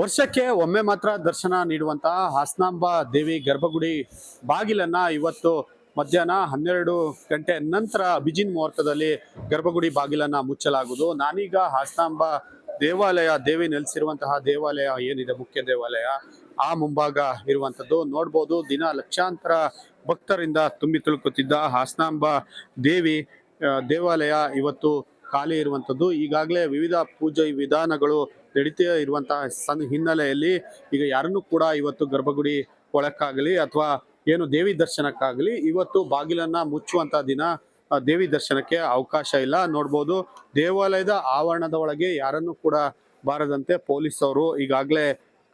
ವರ್ಷಕ್ಕೆ ಒಮ್ಮೆ ಮಾತ್ರ ದರ್ಶನ ನೀಡುವಂತಹ ಹಾಸನಾಂಬ ದೇವಿ ಗರ್ಭಗುಡಿ ಬಾಗಿಲನ್ನ ಇವತ್ತು ಮಧ್ಯಾಹ್ನ ಹನ್ನೆರಡು ಗಂಟೆ ನಂತರ ಅಭಿಜಿನ್ ಮುಹೂರ್ತದಲ್ಲಿ ಗರ್ಭಗುಡಿ ಬಾಗಿಲನ್ನ ಮುಚ್ಚಲಾಗುವುದು. ನಾನೀಗ ಹಾಸನಾಂಬ ದೇವಾಲಯ, ದೇವಿ ನೆಲೆಸಿರುವಂತಹ ದೇವಾಲಯ ಏನಿದೆ, ಮುಖ್ಯ ದೇವಾಲಯ? ಆ ಮುಂಭಾಗ ಇರುವಂತದ್ದು. ನೋಡ್ಬೋದು, ದಿನ ಲಕ್ಷಾಂತರ ಭಕ್ತರಿಂದ ತುಂಬಿ ತುಳುಕುತ್ತಿದ್ದ ಹಾಸನಾಂಬ ದೇವಿ ದೇವಾಲಯ ಇವತ್ತು ಖಾಲಿ ಇರುವಂಥದ್ದು ಈಗಾಗಲೇ ವಿವಿಧ ಪೂಜೆ ವಿಧಾನಗಳು ನಡೀತಾ ಇರುವಂತಹ ಸಣ್ಣ ಹಿನ್ನೆಲೆಯಲ್ಲಿ ಈಗ ಯಾರನ್ನು ಕೂಡ ಇವತ್ತು ಗರ್ಭಗುಡಿ ಒಳಕ್ಕಾಗಲಿ ಅಥವಾ ಏನು ದೇವಿ ದರ್ಶನಕ್ಕಾಗಲಿ ಇವತ್ತು ಬಾಗಿಲನ್ನ ಮುಚ್ಚುವಂತಹ ದಿನ ದೇವಿ ದರ್ಶನಕ್ಕೆ ಅವಕಾಶ ಇಲ್ಲ. ನೋಡ್ಬೋದು ದೇವಾಲಯದ ಆವರಣದ ಒಳಗೆ ಯಾರನ್ನು ಕೂಡ ಬಾರದಂತೆ ಪೊಲೀಸ್ ಅವರು ಈಗಾಗಲೇ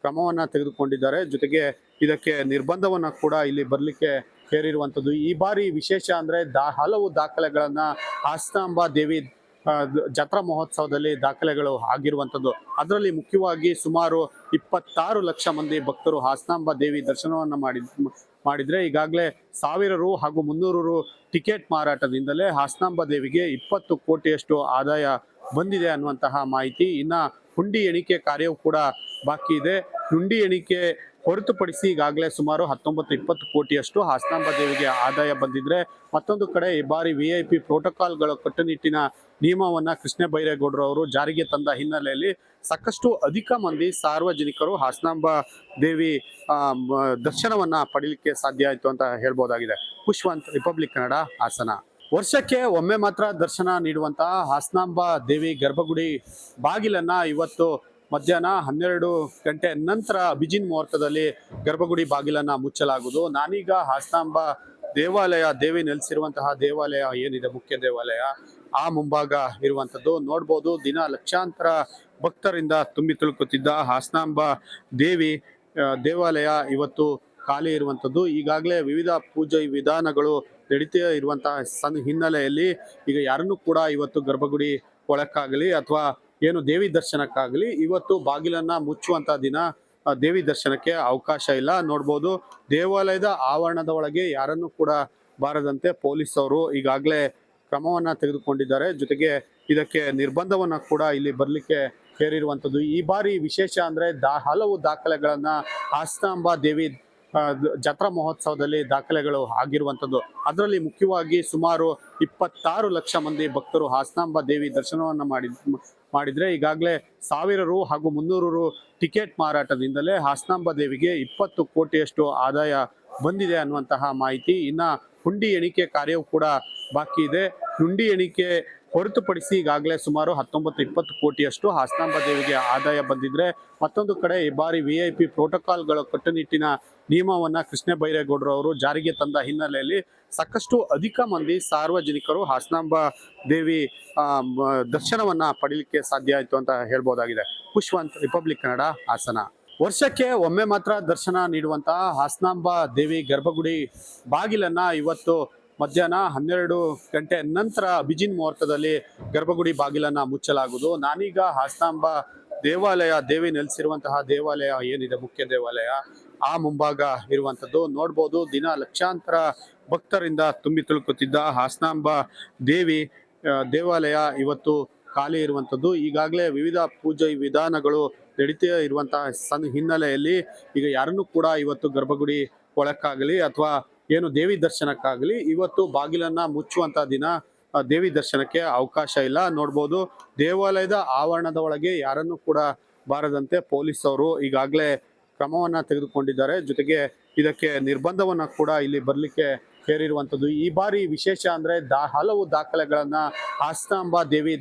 ಕ್ರಮವನ್ನ ತೆಗೆದುಕೊಂಡಿದ್ದಾರೆ. ಜೊತೆಗೆ ಇದಕ್ಕೆ ನಿರ್ಬಂಧವನ್ನ ಕೂಡ ಇಲ್ಲಿ ಬರ್ಲಿಕ್ಕೆ ಹೇರಿರುವಂತದ್ದು ಈ ಬಾರಿ ವಿಶೇಷ ಅಂದ್ರೆ ದಾ, ಹಲವು ದಾಖಲೆಗಳನ್ನ ಆಸ್ತಾಂಬ ದೇವಿ ಜಾತ್ರಾ ಮಹೋತ್ಸವದಲ್ಲಿ ದಾಖಲೆಗಳು ಆಗಿರುವಂಥದ್ದು. ಅದರಲ್ಲಿ ಮುಖ್ಯವಾಗಿ ಸುಮಾರು ಇಪ್ಪತ್ತಾರು ಲಕ್ಷ ಮಂದಿ ಭಕ್ತರು ಹಾಸನಾಂಬ ದೇವಿ ದರ್ಶನವನ್ನು ಮಾಡಿ, ಮಾಡಿದರೆ ಈಗಾಗಲೇ ಸಾವಿರ ರು ಹಾಗೂ ಮುನ್ನೂರು ರು ಟಿಕೆಟ್ ಮಾರಾಟದಿಂದಲೇ ಹಾಸನಾಂಬ ದೇವಿಗೆ ಇಪ್ಪತ್ತು ಕೋಟಿಯಷ್ಟು ಆದಾಯ ಬಂದಿದೆ ಅನ್ನುವಂತಹ ಮಾಹಿತಿ. ಇನ್ನು ಹುಂಡಿ ಎಣಿಕೆ ಕಾರ್ಯವೂ ಕೂಡ ಬಾಕಿ ಇದೆ. ಹುಂಡಿ ಎಣಿಕೆ ಹೊರತುಪಡಿಸಿ ಈಗಾಗಲೇ ಸುಮಾರು ಹತ್ತೊಂಬತ್ತು, ಇಪ್ಪತ್ತು ಕೋಟಿಯಷ್ಟು ಹಾಸನಾಂಬ ದೇವಿಗೆ ಆದಾಯ ಬಂದಿದ್ರೆ ಮತ್ತೊಂದು ಕಡೆ ಈ ಬಾರಿ ವಿ ಐ ಪಿ ಪ್ರೋಟೋಕಾಲ್ಗಳ ಕಟ್ಟುನಿಟ್ಟಿನ ನಿಯಮವನ್ನ ಕೃಷ್ಣ ಬೈರೇಗೌಡರು ಅವರು ಜಾರಿಗೆ ತಂದ ಹಿನ್ನೆಲೆಯಲ್ಲಿ ಸಾಕಷ್ಟು ಅಧಿಕ ಮಂದಿ ಸಾರ್ವಜನಿಕರು ಹಾಸನಾಂಬ ದೇವಿ ದರ್ಶನವನ್ನು ಪಡೀಲಿಕ್ಕೆ ಸಾಧ್ಯ ಆಯ್ತು ಅಂತ ಹೇಳ್ಬೋದಾಗಿದೆ. ಪುಷ್ವಂತ್ ರಿಪಬ್ಲಿಕ್ ಕನ್ನಡ ಹಾಸನ. ವರ್ಷಕ್ಕೆ ಒಮ್ಮೆ ಮಾತ್ರ ದರ್ಶನ ನೀಡುವಂತಹ ಹಾಸನಾಂಬ ದೇವಿ ಗರ್ಭಗುಡಿ ಬಾಗಿಲನ್ನು ಇವತ್ತು ಮಧ್ಯಾಹ್ನ ಹನ್ನೆರಡು ಗಂಟೆ ನಂತರ ಅಭಿಜಿನ್ ಮುಹೂರ್ತದಲ್ಲಿ ಗರ್ಭಗುಡಿ ಬಾಗಿಲನ್ನು ಮುಚ್ಚಲಾಗುವುದು. ನಾನೀಗ ಹಾಸನಾಂಬ ದೇವಾಲಯ, ದೇವಿ ನೆಲೆಸಿರುವಂತಹ ದೇವಾಲಯ ಏನಿದೆ, ಮುಖ್ಯ ದೇವಾಲಯ? ಆ ಮುಂಭಾಗ ಇರುವಂತದ್ದು ನೋಡ್ಬೋದು, ದಿನ ಲಕ್ಷಾಂತರ ಭಕ್ತರಿಂದ ತುಂಬಿ ತುಳುಕುತ್ತಿದ್ದ ಹಾಸನಾಂಬ ದೇವಿ ದೇವಾಲಯ ಇವತ್ತು ಖಾಲಿ ಇರುವಂತದ್ದು ಈಗಾಗಲೇ ವಿವಿಧ ಪೂಜೆ ವಿಧಾನಗಳು ನಡೀತಾ ಇರುವಂತಹ ಸಣ್ಣ ಹಿನ್ನೆಲೆಯಲ್ಲಿ ಈಗ ಯಾರನ್ನೂ ಕೂಡ ಇವತ್ತು ಗರ್ಭಗುಡಿ ಒಳಕ್ಕಾಗಲಿ ಅಥವಾ ಏನು ದೇವಿ ದರ್ಶನಕ್ಕಾಗಲಿ ಇವತ್ತು ಬಾಗಿಲನ್ನ ಮುಚ್ಚುವಂತ ದಿನ ದೇವಿ ದರ್ಶನಕ್ಕೆ ಅವಕಾಶ ಇಲ್ಲ. ನೋಡ್ಬೋದು ದೇವಾಲಯದ ಆವರಣದ ಒಳಗೆ ಯಾರನ್ನು ಕೂಡ ಬಾರದಂತೆ ಪೊಲೀಸ್ ಅವರು ಈಗಾಗಲೇ ಕ್ರಮವನ್ನ ತೆಗೆದುಕೊಂಡಿದ್ದಾರೆ. ಜೊತೆಗೆ ಇದಕ್ಕೆ ನಿರ್ಬಂಧವನ್ನ ಕೂಡ ಇಲ್ಲಿ ಬರ್ಲಿಕ್ಕೆ ಹೇರಿರುವಂತದ್ದು. ಈ ಬಾರಿ ವಿಶೇಷ ಅಂದ್ರೆ ದಾ, ಹಲವು ದಾಖಲೆಗಳನ್ನ ಹಾಸನಾಂಬ ದೇವಿ ಜಾತ್ರಾ ಮಹೋತ್ಸವದಲ್ಲಿ ದಾಖಲೆಗಳು ಆಗಿರುವಂಥದ್ದು ಅದರಲ್ಲಿ ಮುಖ್ಯವಾಗಿ ಸುಮಾರು ಇಪ್ಪತ್ತಾರು ಲಕ್ಷ ಮಂದಿ ಭಕ್ತರು ಹಾಸನಾಂಬ ದೇವಿ ದರ್ಶನವನ್ನ ಮಾಡಿ ಮಾಡಿದ್ರೆ ಈಗಾಗಲೇ ಸಾವಿರ ರು ಹಾಗೂ ಮುನ್ನೂರು ರು ಟಿಕೆಟ್ ಮಾರಾಟದಿಂದಲೇ ಹಾಸನಾಂಬ ದೇವಿಗೆ ಇಪ್ಪತ್ತು ಕೋಟಿಯಷ್ಟು ಆದಾಯ ಬಂದಿದೆ ಅನ್ನುವಂತಹ ಮಾಹಿತಿ. ಇನ್ನು ಹುಂಡಿ ಎಣಿಕೆ ಕಾರ್ಯವೂ ಕೂಡ ಬಾಕಿ ಇದೆ. ಹುಂಡಿ ಎಣಿಕೆ ಹೊರತುಪಡಿಸಿ ಈಗಾಗಲೇ ಸುಮಾರು ಹತ್ತೊಂಬತ್ತು, ಇಪ್ಪತ್ತು ಕೋಟಿಯಷ್ಟು ಹಾಸನಾಂಬ ದೇವಿಗೆ ಆದಾಯ ಬಂದಿದ್ರೆ ಮತ್ತೊಂದು ಕಡೆ ಈ ಬಾರಿ ವಿ ಐ ಪಿ ಪ್ರೋಟೋಕಾಲ್ಗಳ ಕಟ್ಟುನಿಟ್ಟಿನ ನಿಯಮವನ್ನ ಕೃಷ್ಣ ಬೈರೇಗೌಡರು ಅವರು ಜಾರಿಗೆ ತಂದ ಹಿನ್ನೆಲೆಯಲ್ಲಿ ಸಾಕಷ್ಟು ಅಧಿಕ ಮಂದಿ ಸಾರ್ವಜನಿಕರು ಹಾಸನಾಂಬ ದೇವಿ ದರ್ಶನವನ್ನು ಪಡೀಲಿಕ್ಕೆ ಸಾಧ್ಯ ಆಯಿತು ಅಂತ ಹೇಳ್ಬೋದಾಗಿದೆ. ಪುಷ್ಪಂತ್ ರಿಪಬ್ಲಿಕ್ ಕನ್ನಡ ಹಾಸನ. ವರ್ಷಕ್ಕೆ ಒಮ್ಮೆ ಮಾತ್ರ ದರ್ಶನ ನೀಡುವಂತಹ ಹಾಸನಾಂಬ ದೇವಿ ಗರ್ಭಗುಡಿ ಬಾಗಿಲನ್ನು ಇವತ್ತು ಮಧ್ಯಾಹ್ನ ಹನ್ನೆರಡು ಗಂಟೆ ನಂತರ ಅಭಿಜಿನ್ ಮುಹೂರ್ತದಲ್ಲಿ ಗರ್ಭಗುಡಿ ಬಾಗಿಲನ್ನು ಮುಚ್ಚಲಾಗುವುದು. ನಾನೀಗ ಹಾಸನಾಂಬ ದೇವಾಲಯ, ದೇವಿ ನೆಲೆಸಿರುವಂತಹ ದೇವಾಲಯ ಏನಿದೆ? ಮುಖ್ಯ ದೇವಾಲಯ. ಆ ಮುಂಭಾಗ ಇರುವಂಥದ್ದು. ನೋಡ್ಬೋದು, ದಿನ ಲಕ್ಷಾಂತರ ಭಕ್ತರಿಂದ ತುಂಬಿ ತುಳುಕುತ್ತಿದ್ದ ಹಾಸನಾಂಬ ದೇವಿ ದೇವಾಲಯ ಇವತ್ತು ಖಾಲಿ ಇರುವಂಥದ್ದು. ಈಗಾಗಲೇ ವಿವಿಧ ಪೂಜೆ ವಿಧಾನಗಳು ನಡೀತಾ ಇರುವಂತಹ ಸನ್, ಹಿನ್ನೆಲೆಯಲ್ಲಿ ಈಗ ಯಾರನ್ನು ಕೂಡ ಇವತ್ತು ಗರ್ಭಗುಡಿ ಒಳಕ್ಕಾಗಲಿ ಅಥವಾ ಏನು ದೇವಿ ದರ್ಶನಕ್ಕಾಗಲಿ ಇವತ್ತು ಬಾಗಿಲನ್ನ ಮುಚ್ಚುವಂತ ದಿನ ದೇವಿ ದರ್ಶನಕ್ಕೆ ಅವಕಾಶ ಇಲ್ಲ. ನೋಡ್ಬೋದು, ದೇವಾಲಯದ ಆವರಣದ ಒಳಗೆ ಯಾರನ್ನು ಕೂಡ ಬಾರದಂತೆ ಪೊಲೀಸ್ ಅವರು ಈಗಾಗಲೇ ಕ್ರಮವನ್ನ ತೆಗೆದುಕೊಂಡಿದ್ದಾರೆ. ಜೊತೆಗೆ ಇದಕ್ಕೆ ನಿರ್ಬಂಧವನ್ನ ಕೂಡ ಇಲ್ಲಿ ಬರಲಿಕ್ಕೆ ಹೇರಿರುವಂಥದ್ದು. ಈ ಬಾರಿ ವಿಶೇಷ ಅಂದ್ರೆ ದಾ, ಹಲವು ದಾಖಲೆಗಳನ್ನು ಹಾಸನಾಂಬ ದೇವಿ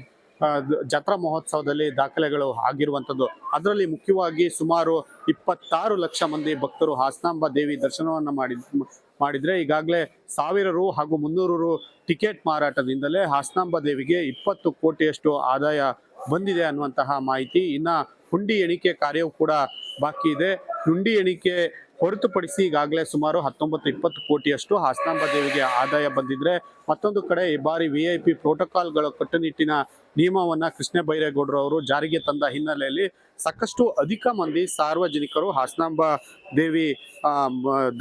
ಜಾತ್ರಾ ಮಹೋತ್ಸವದಲ್ಲಿ ದಾಖಲೆಗಳು ಆಗಿರುವಂಥದ್ದು. ಅದರಲ್ಲಿ ಮುಖ್ಯವಾಗಿ ಸುಮಾರು ಇಪ್ಪತ್ತಾರು ಲಕ್ಷ ಮಂದಿ ಭಕ್ತರು ಹಾಸನಾಂಬ ದೇವಿ ದರ್ಶನವನ್ನು ಮಾಡಿ ಮಾಡಿದರೆ ಈಗಾಗಲೇ ಸಾವಿರ ರು ಹಾಗೂ ಮುನ್ನೂರು ರು ಟಿಕೆಟ್ ಮಾರಾಟದಿಂದಲೇ ಹಾಸನಾಂಬ ದೇವಿಗೆ ಇಪ್ಪತ್ತು ಕೋಟಿಯಷ್ಟು ಆದಾಯ ಬಂದಿದೆ ಅನ್ನುವಂತಹ ಮಾಹಿತಿ. ಇನ್ನು ಹುಂಡಿ ಎಣಿಕೆ ಕಾರ್ಯವೂ ಕೂಡ ಬಾಕಿ ಇದೆ. ಹುಂಡಿ ಎಣಿಕೆ ಹೊರತುಪಡಿಸಿ ಈಗಾಗಲೇ ಸುಮಾರು ಹತ್ತೊಂಬತ್ತು ಇಪ್ಪತ್ತು ಕೋಟಿಯಷ್ಟು ಹಾಸನಾಂಬ ದೇವಿಗೆ ಆದಾಯ ಬಂದಿದ್ರೆ ಮತ್ತೊಂದು ಕಡೆ ಈ ಬಾರಿ ವಿ ಐ ಪಿ ಪ್ರೋಟೋಕಾಲ್ಗಳ ಕಟ್ಟುನಿಟ್ಟಿನ ನಿಯಮವನ್ನು ಕೃಷ್ಣ ಬೈರೇಗೌಡರು ಅವರು ಜಾರಿಗೆ ತಂದ ಹಿನ್ನೆಲೆಯಲ್ಲಿ ಸಾಕಷ್ಟು ಅಧಿಕ ಮಂದಿ ಸಾರ್ವಜನಿಕರು ಹಾಸನಾಂಬ ದೇವಿ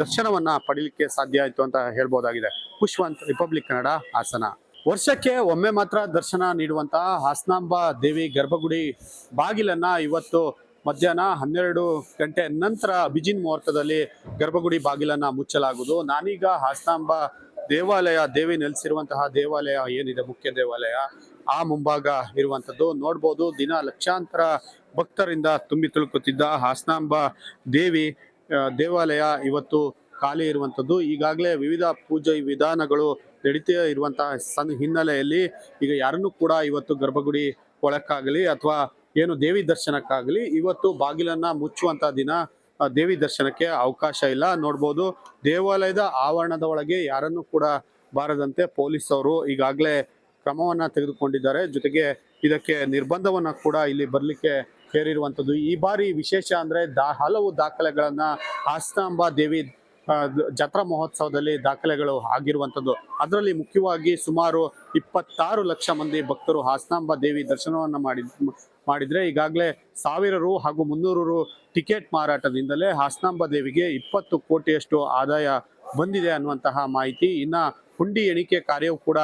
ದರ್ಶನವನ್ನು ಪಡೀಲಿಕ್ಕೆ ಸಾಧ್ಯ ಆಯಿತು ಅಂತ ಹೇಳ್ಬೋದಾಗಿದೆ. ಪುಷ್ವಂತ್ ರಿಪಬ್ಲಿಕ್ ಕನ್ನಡ ಹಾಸನ. ವರ್ಷಕ್ಕೆ ಒಮ್ಮೆ ಮಾತ್ರ ದರ್ಶನ ನೀಡುವಂತಹ ಹಾಸನಾಂಬ ದೇವಿ ಗರ್ಭಗುಡಿ ಬಾಗಿಲನ್ನ ಇವತ್ತು ಮಧ್ಯಾಹ್ನ ಹನ್ನೆರಡು ಗಂಟೆ ನಂತರ ಅಭಿಜಿನ್ ಮುಹೂರ್ತದಲ್ಲಿ ಗರ್ಭಗುಡಿ ಬಾಗಿಲನ್ನು ಮುಚ್ಚಲಾಗುವುದು. ನಾನೀಗ ಹಾಸ್ತಾಂಬ ದೇವಾಲಯ, ದೇವಿ ನೆಲೆಸಿರುವಂತಹ ದೇವಾಲಯ ಏನಿದೆ, ಮುಖ್ಯ ದೇವಾಲಯ? ಆ ಮುಂಭಾಗ ಇರುವಂಥದ್ದು. ನೋಡ್ಬೋದು, ದಿನ ಲಕ್ಷಾಂತರ ಭಕ್ತರಿಂದ ತುಂಬಿ ತುಳುಕುತ್ತಿದ್ದ ಹಾಸನಾಂಬ ದೇವಿ ದೇವಾಲಯ ಇವತ್ತು ಖಾಲಿ ಇರುವಂಥದ್ದು. ಈಗಾಗಲೇ ವಿವಿಧ ಪೂಜೆ ವಿಧಾನಗಳು ನಡೀತಾ ಇರುವಂತಹ ಸನ್ ಹಿನ್ನೆಲೆಯಲ್ಲಿ ಈಗ ಯಾರನ್ನು ಕೂಡ ಇವತ್ತು ಗರ್ಭಗುಡಿ ಒಳಕ್ಕಾಗಲಿ ಅಥವಾ ಏನು ದೇವಿ ದರ್ಶನಕ್ಕಾಗಲಿ ಇವತ್ತು ಬಾಗಿಲನ್ನ ಮುಚ್ಚುವಂತ ದಿನ ದೇವಿ ದರ್ಶನಕ್ಕೆ ಅವಕಾಶ ಇಲ್ಲ. ನೋಡ್ಬೋದು ದೇವಾಲಯದ ಆವರಣದ ಒಳಗೆ ಯಾರನ್ನು ಕೂಡ ಬಾರದಂತೆ ಪೊಲೀಸ್ ಅವರು ಈಗಾಗಲೇ ಕ್ರಮವನ್ನ ತೆಗೆದುಕೊಂಡಿದ್ದಾರೆ. ಜೊತೆಗೆ ಇದಕ್ಕೆ ನಿರ್ಬಂಧವನ್ನ ಕೂಡ ಇಲ್ಲಿ ಬರ್ಲಿಕ್ಕೆ ಹೇರಿರುವಂಥದ್ದು. ಈ ಬಾರಿ ವಿಶೇಷ ಅಂದ್ರೆ ದಾ, ಹಲವು ದಾಖಲೆಗಳನ್ನ ಹಾಸ್ತಾಂಬ ದೇವಿ ಜತ್ರಾ ಮಹೋತ್ಸವದಲ್ಲಿ ದಾಖಲೆಗಳು ಆಗಿರುವಂತದ್ದು ಅದರಲ್ಲಿ ಮುಖ್ಯವಾಗಿ ಸುಮಾರು ಇಪ್ಪತ್ತಾರು ಲಕ್ಷ ಮಂದಿ ಭಕ್ತರು ಹಾಸನಾಂಬ ದೇವಿ ದರ್ಶನವನ್ನ ಮಾಡಿ ಮಾಡಿದ್ರೆ ಈಗಾಗಲೇ ಸಾವಿರ ರು ಹಾಗೂ ಮುನ್ನೂರು ರು ಟಿಕೆಟ್ ಮಾರಾಟದಿಂದಲೇ ಹಾಸನಾಂಬ ದೇವಿಗೆ ಇಪ್ಪತ್ತು ಕೋಟಿಯಷ್ಟು ಆದಾಯ ಬಂದಿದೆ ಅನ್ನುವಂತಹ ಮಾಹಿತಿ. ಇನ್ನು ಹುಂಡಿ ಎಣಿಕೆ ಕಾರ್ಯವೂ ಕೂಡ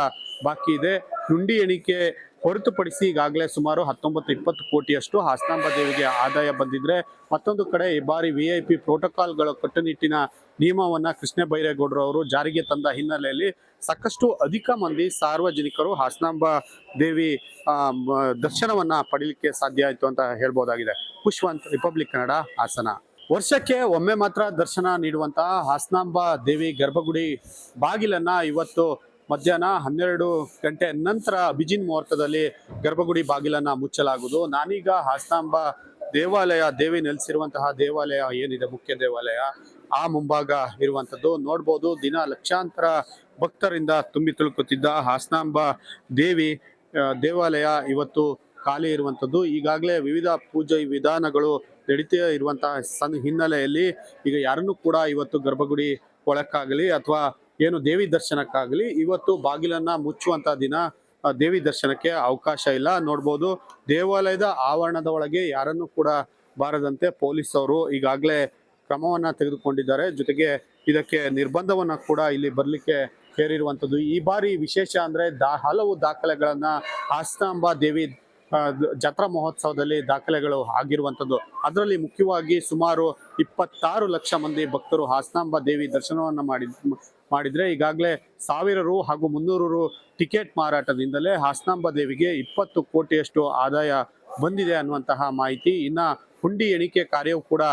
ಬಾಕಿ ಇದೆ. ಹುಂಡಿ ಎಣಿಕೆ ಹೊರತುಪಡಿಸಿ ಈಗಾಗಲೇ ಸುಮಾರು ಹತ್ತೊಂಬತ್ತು ಇಪ್ಪತ್ತು ಕೋಟಿಯಷ್ಟು ಹಾಸನಾಂಬ ದೇವಿಗೆ ಆದಾಯ ಬಂದಿದ್ರೆ ಮತ್ತೊಂದು ಕಡೆ ಈ ಬಾರಿ ವಿ ಐ ಪಿ ಪ್ರೋಟೋಕಾಲ್ಗಳ ಕಟ್ಟುನಿಟ್ಟಿನ ನಿಯಮವನ್ನ ಕೃಷ್ಣ ಬೈರೇಗೌಡರು ಅವರು ಜಾರಿಗೆ ತಂದ ಹಿನ್ನೆಲೆಯಲ್ಲಿ ಸಾಕಷ್ಟು ಅಧಿಕ ಮಂದಿ ಸಾರ್ವಜನಿಕರು ಹಾಸನಾಂಬ ದೇವಿ ದರ್ಶನವನ್ನ ಪಡೀಲಿಕ್ಕೆ ಸಾಧ್ಯ ಆಯಿತು ಅಂತ ಹೇಳ್ಬೋದಾಗಿದೆ. ಪುಷ್ವಂತ್ ರಿಪಬ್ಲಿಕ್ ಕನ್ನಡ ಹಾಸನ. ವರ್ಷಕ್ಕೆ ಒಮ್ಮೆ ಮಾತ್ರ ದರ್ಶನ ನೀಡುವಂತಹ ಹಾಸನಾಂಬ ದೇವಿ ಗರ್ಭಗುಡಿ ಬಾಗಿಲನ್ನ ಇವತ್ತು ಮಧ್ಯಾಹ್ನ ಹನ್ನೆರಡು ಗಂಟೆ ನಂತರ ಅಭಿಜಿನ್ ಮುಹೂರ್ತದಲ್ಲಿ ಗರ್ಭಗುಡಿ ಬಾಗಿಲನ್ನು ಮುಚ್ಚಲಾಗುವುದು. ನಾನೀಗ ಹಾಸ್ತಾಂಬ ದೇವಾಲಯ, ದೇವಿ ನೆಲೆಸಿರುವಂತಹ ದೇವಾಲಯ ಏನಿದೆ, ಮುಖ್ಯ ದೇವಾಲಯ? ಆ ಮುಂಭಾಗ ಇರುವಂಥದ್ದು. ನೋಡ್ಬೋದು, ದಿನ ಲಕ್ಷಾಂತರ ಭಕ್ತರಿಂದ ತುಂಬಿ ತುಳುಕುತ್ತಿದ್ದ ಹಾಸನಾಂಬ ದೇವಿ ದೇವಾಲಯ ಇವತ್ತು ಖಾಲಿ ಇರುವಂಥದ್ದು. ಈಗಾಗಲೇ ವಿವಿಧ ಪೂಜೆ ವಿಧಾನಗಳು ನಡೀತಾ ಇರುವಂತಹ ಸಣ್ಣ ಹಿನ್ನೆಲೆಯಲ್ಲಿ ಈಗ ಯಾರನ್ನೂ ಕೂಡ ಇವತ್ತು ಗರ್ಭಗುಡಿ ಒಳಕ್ಕಾಗಲಿ ಅಥವಾ ಏನು ದೇವಿ ದರ್ಶನಕ್ಕಾಗಲಿ ಇವತ್ತು ಬಾಗಿಲನ್ನ ಮುಚ್ಚುವಂತ ದಿನ ದೇವಿ ದರ್ಶನಕ್ಕೆ ಅವಕಾಶ ಇಲ್ಲ. ನೋಡ್ಬೋದು ದೇವಾಲಯದ ಆವರಣದ ಒಳಗೆ ಯಾರನ್ನು ಕೂಡ ಬಾರದಂತೆ ಪೊಲೀಸ್ ಅವರು ಈಗಾಗಲೇ ಕ್ರಮವನ್ನ ತೆಗೆದುಕೊಂಡಿದ್ದಾರೆ. ಜೊತೆಗೆ ಇದಕ್ಕೆ ನಿರ್ಬಂಧವನ್ನ ಕೂಡ ಇಲ್ಲಿ ಬರ್ಲಿಕ್ಕೆ ಹೇರಿರುವಂತದ್ದು ಈ ಬಾರಿ ವಿಶೇಷ ಅಂದ್ರೆ ದಾ, ಹಲವು ದಾಖಲೆಗಳನ್ನ ಆಸ್ತಾಂಬ ದೇವಿ ಜಾತ್ರಾ ಮಹೋತ್ಸವದಲ್ಲಿ ದಾಖಲೆಗಳು ಆಗಿರುವಂಥದ್ದು. ಅದರಲ್ಲಿ ಮುಖ್ಯವಾಗಿ ಸುಮಾರು ಇಪ್ಪತ್ತಾರು ಲಕ್ಷ ಮಂದಿ ಭಕ್ತರು ಹಾಸನಾಂಬ ದೇವಿ ದರ್ಶನವನ್ನ ಮಾಡಿ ಮಾಡಿದ್ರೆ ಈಗಾಗಲೇ ಸಾವಿರ ರು ಹಾಗೂ ಮುನ್ನೂರು ರು ಟಿಕೆಟ್ ಮಾರಾಟದಿಂದಲೇ ಹಾಸನಾಂಬ ದೇವಿಗೆ ಇಪ್ಪತ್ತು ಕೋಟಿಯಷ್ಟು ಆದಾಯ ಬಂದಿದೆ ಅನ್ನುವಂತಹ ಮಾಹಿತಿ. ಇನ್ನು ಹುಂಡಿ ಎಣಿಕೆ ಕಾರ್ಯವೂ ಕೂಡ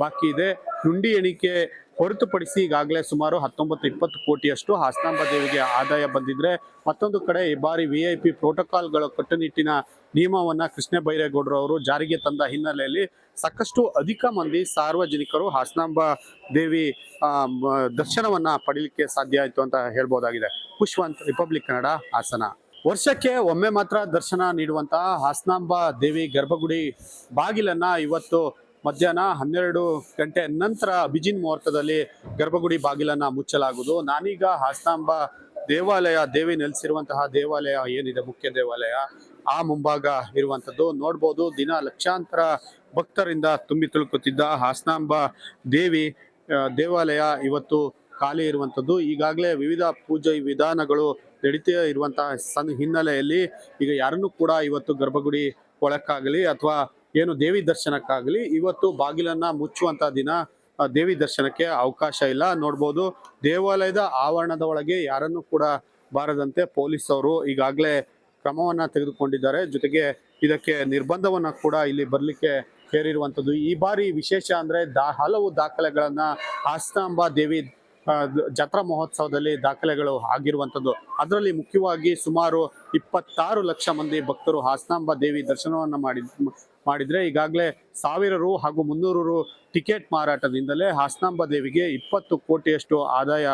ಬಾಕಿ ಇದೆ. ಹುಂಡಿ ಎಣಿಕೆ ಹೊರತುಪಡಿಸಿ ಈಗಾಗಲೇ ಸುಮಾರು ಹತ್ತೊಂಬತ್ತು ಇಪ್ಪತ್ತು ಕೋಟಿಯಷ್ಟು ಹಾಸನಾಂಬ ದೇವಿಗೆ ಆದಾಯ ಬಂದಿದ್ರೆ ಮತ್ತೊಂದು ಕಡೆ ಈ ಬಾರಿ ವಿ ಐ ಪಿ ಪ್ರೋಟೋಕಾಲ್ಗಳ ಕಟ್ಟುನಿಟ್ಟಿನ ನಿಯಮವನ್ನು ಕೃಷ್ಣ ಬೈರೇಗೌಡರು ಅವರು ಜಾರಿಗೆ ತಂದ ಹಿನ್ನೆಲೆಯಲ್ಲಿ ಸಾಕಷ್ಟು ಅಧಿಕ ಮಂದಿ ಸಾರ್ವಜನಿಕರು ಹಾಸನಾಂಬ ದೇವಿ ದರ್ಶನವನ್ನ ಪಡೀಲಿಕ್ಕೆ ಸಾಧ್ಯ ಆಯಿತು ಅಂತ ಹೇಳ್ಬೋದಾಗಿದೆ. ಪುಷ್ವಂತ್ ರಿಪಬ್ಲಿಕ್ ಕನ್ನಡ ಹಾಸನ. ವರ್ಷಕ್ಕೆ ಒಮ್ಮೆ ಮಾತ್ರ ದರ್ಶನ ನೀಡುವಂತಹ ಹಾಸನಾಂಬ ದೇವಿ ಗರ್ಭಗುಡಿ ಬಾಗಿಲನ್ನ ಇವತ್ತು ಮಧ್ಯಾಹ್ನ ಹನ್ನೆರಡು ಗಂಟೆ ನಂತರ ಅಭಿಜಿನ್ ಮುಹೂರ್ತದಲ್ಲಿ ಗರ್ಭಗುಡಿ ಬಾಗಿಲನ್ನು ಮುಚ್ಚಲಾಗುವುದು. ನಾನೀಗ ಹಾಸನಾಂಬ ದೇವಾಲಯ, ದೇವಿ ನೆಲೆಸಿರುವಂತಹ ದೇವಾಲಯ ಏನಿದೆ, ಮುಖ್ಯ ದೇವಾಲಯ? ಆ ಮುಂಭಾಗ ಇರುವಂತದ್ದು ನೋಡ್ಬೋದು, ದಿನ ಲಕ್ಷಾಂತರ ಭಕ್ತರಿಂದ ತುಂಬಿ ತುಳುಕುತ್ತಿದ್ದ ಹಾಸನಾಂಬ ದೇವಿ ದೇವಾಲಯ ಇವತ್ತು ಖಾಲಿ ಇರುವಂಥದ್ದು. ಈಗಾಗಲೇ ವಿವಿಧ ಪೂಜೆ ವಿಧಾನಗಳು ನಡೀತಾ ಇರುವಂತಹ ಸನ್ ಹಿನ್ನೆಲೆಯಲ್ಲಿ ಈಗ ಯಾರನ್ನೂ ಕೂಡ ಇವತ್ತು ಗರ್ಭಗುಡಿ ಒಳಕ್ಕಾಗಲಿ ಅಥವಾ ಏನು ದೇವಿ ದರ್ಶನಕ್ಕಾಗಲಿ ಇವತ್ತು ಬಾಗಿಲನ್ನ ಮುಚ್ಚುವಂತ ದಿನ ದೇವಿ ದರ್ಶನಕ್ಕೆ ಅವಕಾಶ ಇಲ್ಲ. ನೋಡ್ಬೋದು ದೇವಾಲಯದ ಆವರಣದ ಒಳಗೆ ಯಾರನ್ನು ಕೂಡ ಬಾರದಂತೆ ಪೊಲೀಸ್ ಅವರು ಈಗಾಗಲೇ ಕ್ರಮವನ್ನ ತೆಗೆದುಕೊಂಡಿದ್ದಾರೆ. ಜೊತೆಗೆ ಇದಕ್ಕೆ ನಿರ್ಬಂಧವನ್ನ ಕೂಡ ಇಲ್ಲಿ ಬರ್ಲಿಕ್ಕೆ ಹೇರಿರುವಂತದ್ದು ಈ ಬಾರಿ ವಿಶೇಷ ಅಂದ್ರೆ ದಾ, ಹಲವು ದಾಖಲೆಗಳನ್ನ ಹಾಸ್ತಾಂಬ ದೇವಿ ಜಾತ್ರಾ ಮಹೋತ್ಸವದಲ್ಲಿ ದಾಖಲೆಗಳು ಆಗಿರುವಂಥದ್ದು. ಅದರಲ್ಲಿ ಮುಖ್ಯವಾಗಿ ಸುಮಾರು ಇಪ್ಪತ್ತಾರು ಲಕ್ಷ ಮಂದಿ ಭಕ್ತರು ಹಾಸನಾಂಬ ದೇವಿ ದರ್ಶನವನ್ನು ಮಾಡಿ ಮಾಡಿದ್ರೆ ಈಗಾಗಲೇ ಸಾವಿರ ರು ಹಾಗೂ ಮುನ್ನೂರು ರು ಟಿಕೆಟ್ ಮಾರಾಟದಿಂದಲೇ ಹಾಸನಾಂಬ ದೇವಿಗೆ ಇಪ್ಪತ್ತು ಕೋಟಿಯಷ್ಟು ಆದಾಯ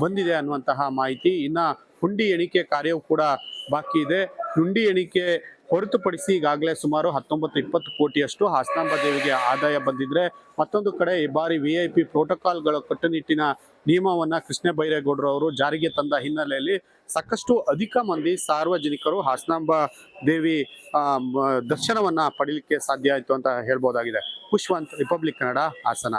ಬಂದಿದೆ ಅನ್ನುವಂತಹ ಮಾಹಿತಿ. ಇನ್ನು ಹುಂಡಿ ಎಣಿಕೆ ಕಾರ್ಯವೂ ಕೂಡ ಬಾಕಿ ಇದೆ. ಹುಂಡಿ ಎಣಿಕೆ ಹೊರತುಪಡಿಸಿ ಈಗಾಗಲೇ ಸುಮಾರು ಹತ್ತೊಂಬತ್ತು, ಇಪ್ಪತ್ತು ಕೋಟಿಯಷ್ಟು ಹಾಸನಾಂಬ ದೇವಿಗೆ ಆದಾಯ ಬಂದಿದ್ರೆ ಮತ್ತೊಂದು ಕಡೆ ಈ ಬಾರಿ ವಿ ಐ ಪಿ ಪ್ರೋಟೋಕಾಲ್ಗಳ ಕಟ್ಟುನಿಟ್ಟಿನ ನಿಯಮವನ್ನ ಕೃಷ್ಣ ಬೈರೇಗೌಡರು ಅವರು ಜಾರಿಗೆ ತಂದ ಹಿನ್ನೆಲೆಯಲ್ಲಿ ಸಾಕಷ್ಟು ಅಧಿಕ ಮಂದಿ ಸಾರ್ವಜನಿಕರು ಹಾಸನಾಂಬ ದೇವಿ ದರ್ಶನವನ್ನು ಪಡೀಲಿಕ್ಕೆ ಸಾಧ್ಯ ಆಯಿತು ಅಂತ ಹೇಳ್ಬೋದಾಗಿದೆ. ಪುಷ್ವಂತ್ ರಿಪಬ್ಲಿಕ್ ಕನ್ನಡ ಹಾಸನ.